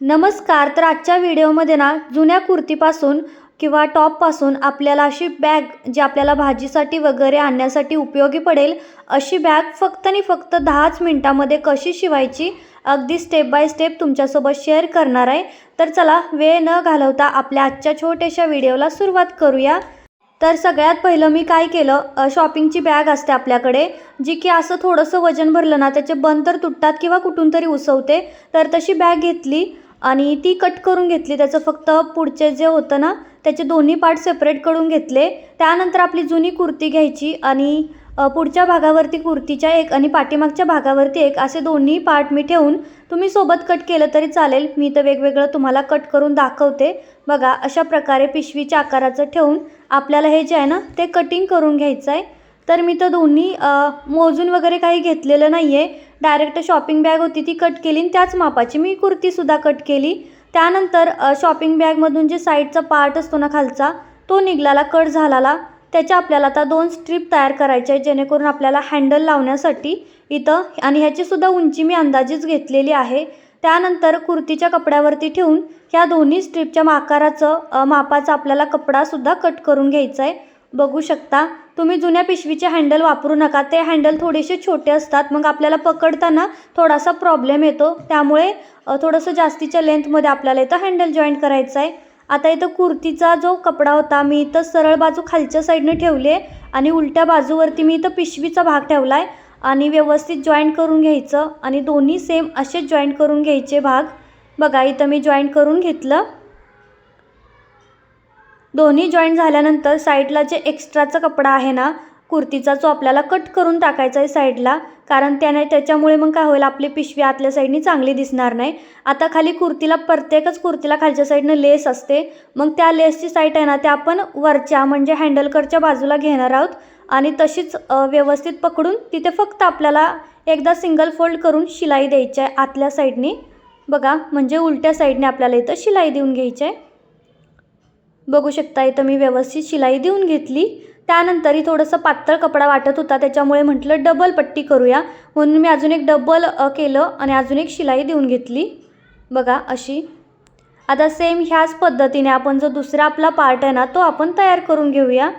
नमस्कार. तर आजच्या व्हिडिओमध्ये ना जुन्या कुर्तीपासून किंवा टॉपपासून आपल्याला अशी बॅग जी आपल्याला भाजीसाठी वगैरे आणण्यासाठी उपयोगी पडेल अशी बॅग फक्त आणि फक्त दहाच मिनटामध्ये कशी शिवायची अगदी स्टेप बाय स्टेप तुमच्यासोबत शेअर करणार आहे. तर चला वेळ न घालवता आपल्या आजच्या छोट्याशा व्हिडिओला सुरुवात करूया. तर सगळ्यात पहिलं मी काय केलं शॉपिंगची बॅग असते आपल्याकडे जी की असं थोडंसं वजन भरलं ना त्याचे बंद तर तुटतात किंवा कुठून तरी उसवते तर तशी बॅग घेतली. आणि ती कट करून घेतली. त्याचं फक्त पुढचे जे होतं ना त्याचे दोन्ही पार्ट सेपरेट करून घेतले. त्यानंतर आपली जुनी कुर्ती घ्यायची आणि पुढच्या भागावरती कुर्तीच्या एक आणि पाठीमागच्या भागावरती एक असे दोन्ही पार्ट मी ठेवून तुम्ही सोबत कट केलं तरी चालेल. मी तर वेगवेगळं तुम्हाला कट करून दाखवते. बघा अशा प्रकारे पिशवीच्या आकाराचं ठेवून आपल्याला हे जे आहे ना ते कटिंग करून घ्यायचं आहे तर मी तर दोन्ही मोजून वगैरे काही घेतलेलं नाही आहे डायरेक्ट शॉपिंग बॅग होती ती कट केली आणि त्याच मापाची मी कुर्तीसुद्धा कट केली. त्यानंतर शॉपिंग बॅगमधून जे साईडचा पार्ट असतो ना खालचा तो निघाला कट झालेला. त्याच्या आपल्याला आता दोन स्ट्रीप तयार करायचे आहेत जेणेकरून आपल्याला हँडल लावण्यासाठी इथं आणि ह्याचीसुद्धा उंची मी अंदाजेच घेतलेली आहे. त्यानंतर कुर्तीच्या कपड्यावरती ठेवून ह्या दोन्ही स्ट्रीपच्या आकाराचं मापाचा आपल्याला कपडासुद्धा कट करून घ्यायचा आहे. बघू शकता. तुम्ही जुन्या पिशवीचे हँडल वापरू नका. ते हँडल थोडेसे छोटे असतात. मग आपल्याला पकडताना थोडासा प्रॉब्लेम येतो. त्यामुळे थोडंसं जास्तीच्या लेंथमध्ये आपल्याला इथं हँडल जॉईंट करायचं आहे. आता इथं कुर्तीचा जो कपडा होता मी इथं सरळ बाजू खालच्या साईडने ठेवली आहे आणि उलट्या बाजूवरती मी इथं पिशवीचा भाग ठेवला आहे आणि व्यवस्थित जॉईंट करून घ्यायचं आणि दोन्ही सेम असेच जॉईंट करून घ्यायचे भाग. बघा इथं मी जॉईंट करून घेतलं. दोन्ही जॉईंट झाल्यानंतर साईडला जे एक्स्ट्राचा कपडा आहे ना कुर्तीचा जो आपल्याला कट करून टाकायचा आहे साईडला कारण त्याने त्याच्यामुळे मग काय होईल आपली पिशवी आतल्या साईडनी चांगली दिसणार नाही. आता खाली कुर्तीला प्रत्येकच कुर्तीला खालच्या साईडनं लेस असते. मग त्या लेसची साईड आहे ना त्या आपण वरच्या म्हणजे हँडलकरच्या बाजूला घेणार आहोत. आणि तशीच व्यवस्थित पकडून तिथे फक्त आपल्याला एकदा सिंगल फोल्ड करून शिलाई द्यायची आहे आतल्या साईडनी बघा म्हणजे उलट्या साईडने आपल्याला इथं शिलाई देऊन घ्यायची आहे. बघू शकता इथं मी व्यवस्थित शिलाई देऊन घेतली. त्यानंतरही थोडंसं पातळ कपडा वाटत होता त्याच्यामुळे म्हटलं डबल पट्टी करूया. म्हणून मी अजून एक डबल केलं आणि अजून एक शिलाई देऊन घेतली. बघा अशी. आता सेम ह्याच पद्धतीने आपण जो दुसरा आपला पार्ट आहे ना तो आपण तयार करून घेऊया.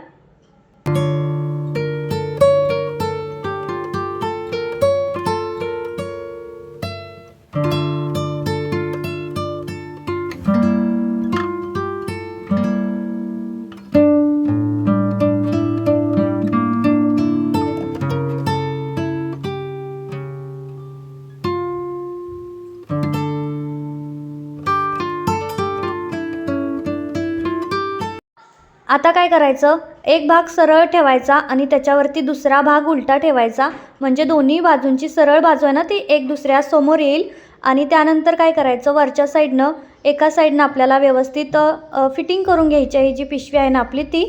आता काय करायचं? एक भाग सरळ ठेवायचा आणि त्याच्यावरती दुसरा भाग उलटा ठेवायचा. म्हणजे दोन्ही बाजूंची सरळ बाजू आहे ना ती एक दुसऱ्यासमोर येईल. आणि त्यानंतर काय करायचं? वरच्या साईडनं एका साईडनं आपल्याला व्यवस्थित फिटिंग करून घ्यायची आहे. जी पिशवी आहे ना आपली ती.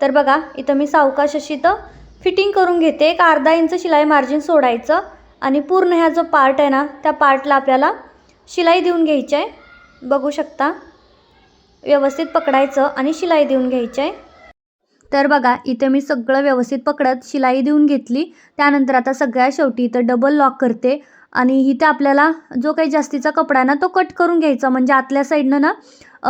तर बघा इथं मी सावकाश अशी तर फिटिंग करून घेते. एक अर्धा इंच शिलाई मार्जिन सोडायचं. आणि पूर्ण ह्या जो पार्ट आहे ना त्या पार्टला आपल्याला शिलाई देऊन घ्यायची आहे. बघू शकता. व्यवस्थित पकडायचं आणि शिलाई देऊन घ्यायची आहे तर बघा इथे मी सगळं व्यवस्थित पकडत शिलाई देऊन घेतली. त्यानंतर आता सगळ्या शेवटी इथं डबल लॉक करते. आणि इथे आपल्याला जो काही जास्तीचा कपडा ना तो कट करून घ्यायचा. म्हणजे आतल्या साईडनं ना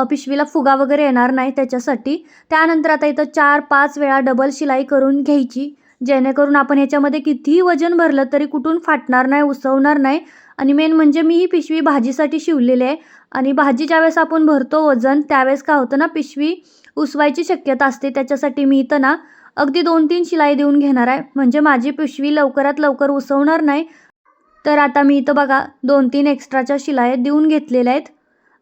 पिशवीला फुगा वगैरे येणार नाही त्याच्यासाठी. त्यानंतर आता इथं चार पाच वेळा डबल शिलाई करून घ्यायची. जेणेकरून आपण ह्याच्यामध्ये कितीही वजन भरलं तरी कुठून फाटणार नाही उसवणार नाही. आणि मेन म्हणजे मी ही पिशवी भाजीसाठी शिवलेली आहे. आणि भाजी ज्यावेळेस आपण भरतो वजन त्यावेळेस काय होतं ना पिशवी उसवायची शक्यता असते. त्याच्यासाठी मी इथं ना अगदी दोन तीन शिलाई देऊन घेणार आहे. म्हणजे माझी पिशवी लवकरात लवकर उसवणार नाही. तर आता मी इथं बघा दोन तीन एक्स्ट्राच्या शिलाई देऊन घेतलेल्या आहेत.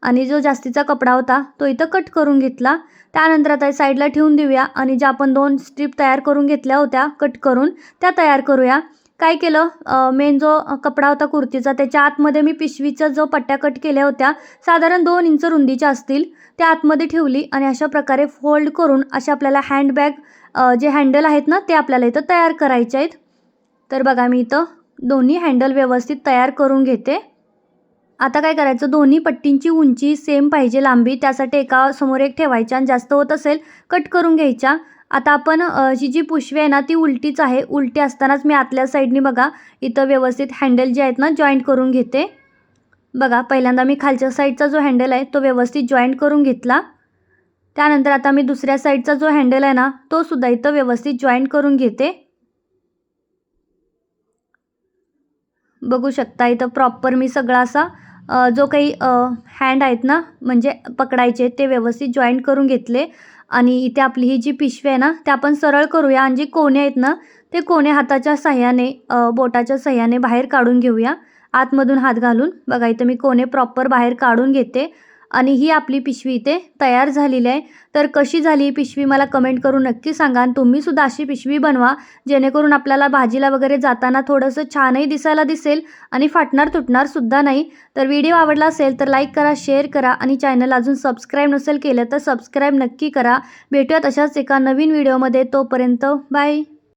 आणि जो जास्तीचा कपडा होता तो इथं कट करून घेतला. त्यानंतर आता साईडला ठेवून देऊया आणि ज्या आपण दोन स्ट्रीप तयार करून घेतल्या होत्या कट करून त्या तयार करूया. काय केलं? मेन जो कपडा होता कुर्तीचा त्याच्या आतमध्ये मी पिशवीचा जो पट्ट्या कट केल्या होत्या साधारण दोन इंच रुंदीच्या असतील त्या आतमध्ये ठेवली आणि अशा प्रकारे फोल्ड करून अशा आपल्याला हँडबॅग जे हँडल आहेत ना ते आपल्याला इथं तयार करायचे आहेत. तर बघा मी इथं दोन्ही हँडल व्यवस्थित तयार करून घेते. आता काय करायचं? दोन्ही पट्टींची उंची सेम पाहिजे लांबी. त्यासाठी एका समोर एक ठेवायच्या आणि जास्त होत असेल कट करून घ्यायच्या. आता आपण ही जी पुशवी आहे ना ती उलटीच आहे. उलटी असतानाच मी आतल्या साईडनी बघा इथं व्यवस्थित हँडल जे आहेत ना जॉईंट करून घेते. बघा पहिल्यांदा मी खालच्या साईडचा जो हँडल आहे तो व्यवस्थित जॉईंट करून घेतला. त्यानंतर आता मी दुसऱ्या साईडचा जो हँडल आहे ना तो सुद्धा इथं व्यवस्थित जॉईंट करून घेते. बघू शकता इथं प्रॉपर मी सगळा असा जो काही हँड आहेत ना म्हणजे पकडायचे ते व्यवस्थित जॉईंट करून घेतले. आणि इथे आपली ही जी पिशवी आहे ना ते आपण सरळ करूया. आणि जे कोणे आहेत ना ते कोणे हाताच्या सहाय्याने बोटाच्या सहाय्याने बाहेर काढून घेऊया. आतमधून हात घालून. बघा इथं मी कोणे प्रॉपर बाहेर काढून घेते. आणि ही आपली पिशवी इथे तयार झालेली आहे. तर कशी झाली ही पिशवी मला कमेंट करून नक्की सांगा आणि तुम्हीसुद्धा अशी पिशवी बनवा जेणेकरून आपल्याला भाजीला वगैरे जाताना थोडंसं छानही दिसायला दिसेल आणि फाटणार तुटणार सुद्धा नाही. तर व्हिडिओ आवडला असेल तर लाईक करा शेअर करा आणि चॅनल अजून सबस्क्राईब नसेल केलं तर सबस्क्राईब नक्की करा. भेटूयात अशाच एका नवीन व्हिडिओमध्ये तोपर्यंत बाय